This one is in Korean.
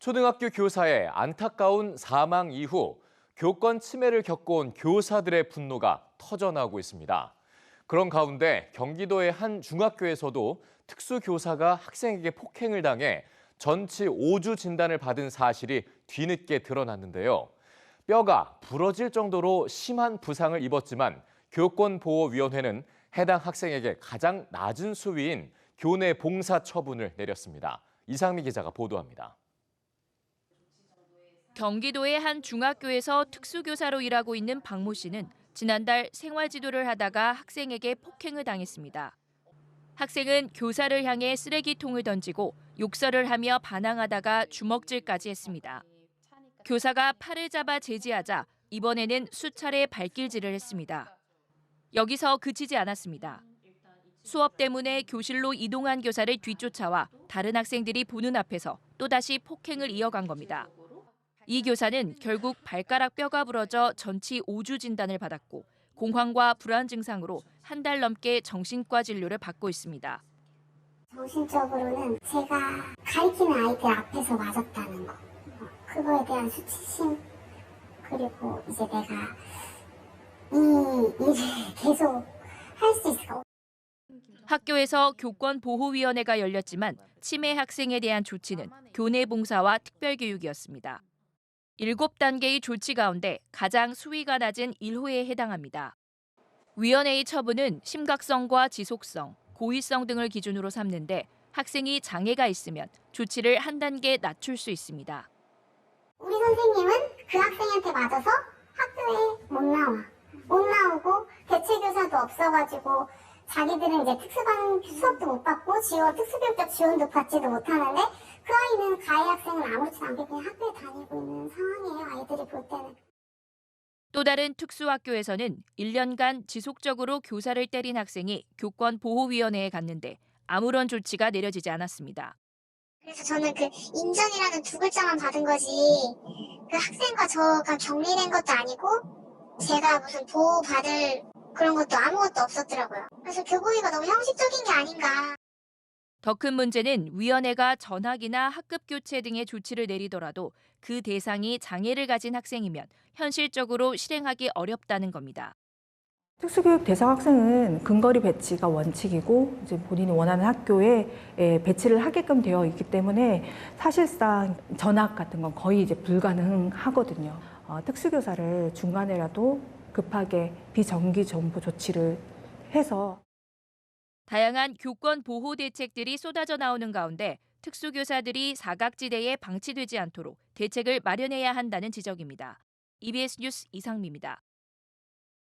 초등학교 교사의 안타까운 사망 이후 교권 침해를 겪어온 교사들의 분노가 터져나오고 있습니다. 그런 가운데 경기도의 한 중학교에서도 특수교사가 학생에게 폭행을 당해 전치 5주 진단을 받은 사실이 뒤늦게 드러났는데요. 뼈가 부러질 정도로 심한 부상을 입었지만 교권보호위원회는 해당 학생에게 가장 낮은 수위인 교내 봉사 처분을 내렸습니다. 이상미 기자가 보도합니다. 경기도의 한 중학교에서 특수교사로 일하고 있는 박모 씨는 지난달 생활 지도를 하다가 학생에게 폭행을 당했습니다. 학생은 교사를 향해 쓰레기통을 던지고 욕설을 하며 반항하다가 주먹질까지 했습니다. 교사가 팔을 잡아 제지하자 이번에는 수차례 발길질을 했습니다. 여기서 그치지 않았습니다. 수업 때문에 교실로 이동한 교사를 뒤쫓아와 다른 학생들이 보는 앞에서 또다시 폭행을 이어간 겁니다. 이 교사는 결국 발가락 뼈가 부러져 전치 5주 진단을 받았고 공황과 불안 증상으로 한 달 넘게 정신과 진료를 받고 있습니다. 정신적으로는 제가 가리키는 아이들 앞에서 맞았다는 거. 어, 그거에 대한 수치심. 그리고 이제 내가 이 일을 계속 할 수 있을까. 학교에서 교권보호위원회가 열렸지만 치매 학생에 대한 조치는 교내 봉사와 특별교육이었습니다. 7단계의 조치 가운데 가장 수위가 낮은 1호에 해당합니다. 위원회의 처분은 심각성과 지속성, 고의성 등을 기준으로 삼는데 학생이 장애가 있으면 조치를 한 단계 낮출 수 있습니다. 우리 선생님은 그 학생한테 맞아서 학교에 못 나와. 못 나오고 대체 교사도 없어가지고 자기들은 이제 특수반 수업도 못 받고 지원, 특수교육적 지원도 받지도 못하는데 그 아이는 가해 학생은 아무렇지도 않게 그냥 학교에 다니고 있는 상황이에요. 아이들이 볼 때는. 또 다른 특수학교에서는 1년간 지속적으로 교사를 때린 학생이 교권 보호위원회에 갔는데 아무런 조치가 내려지지 않았습니다. 그래서 저는 그 인정이라는 두 글자만 받은 거지 그 학생과 저가 격리된 것도 아니고 제가 무슨 보호받을 그런 것도 아무것도 없었더라고요. 그래서 교복이가 너무 형식적인 게 아닌가. 더 큰 문제는 위원회가 전학이나 학급 교체 등의 조치를 내리더라도 그 대상이 장애를 가진 학생이면 현실적으로 실행하기 어렵다는 겁니다. 특수교육 대상 학생은 근거리 배치가 원칙이고 이제 본인이 원하는 학교에 예, 배치를 하게끔 되어 있기 때문에 사실상 전학 같은 건 거의 이제 불가능하거든요. 어, 특수교사를 중간에라도 급하게 비정기 정보 조치를 해서 다양한 교권 보호 대책들이 쏟아져 나오는 가운데 특수교사들이 사각지대에 방치되지 않도록 대책을 마련해야 한다는 지적입니다. EBS 뉴스 이상미입니다.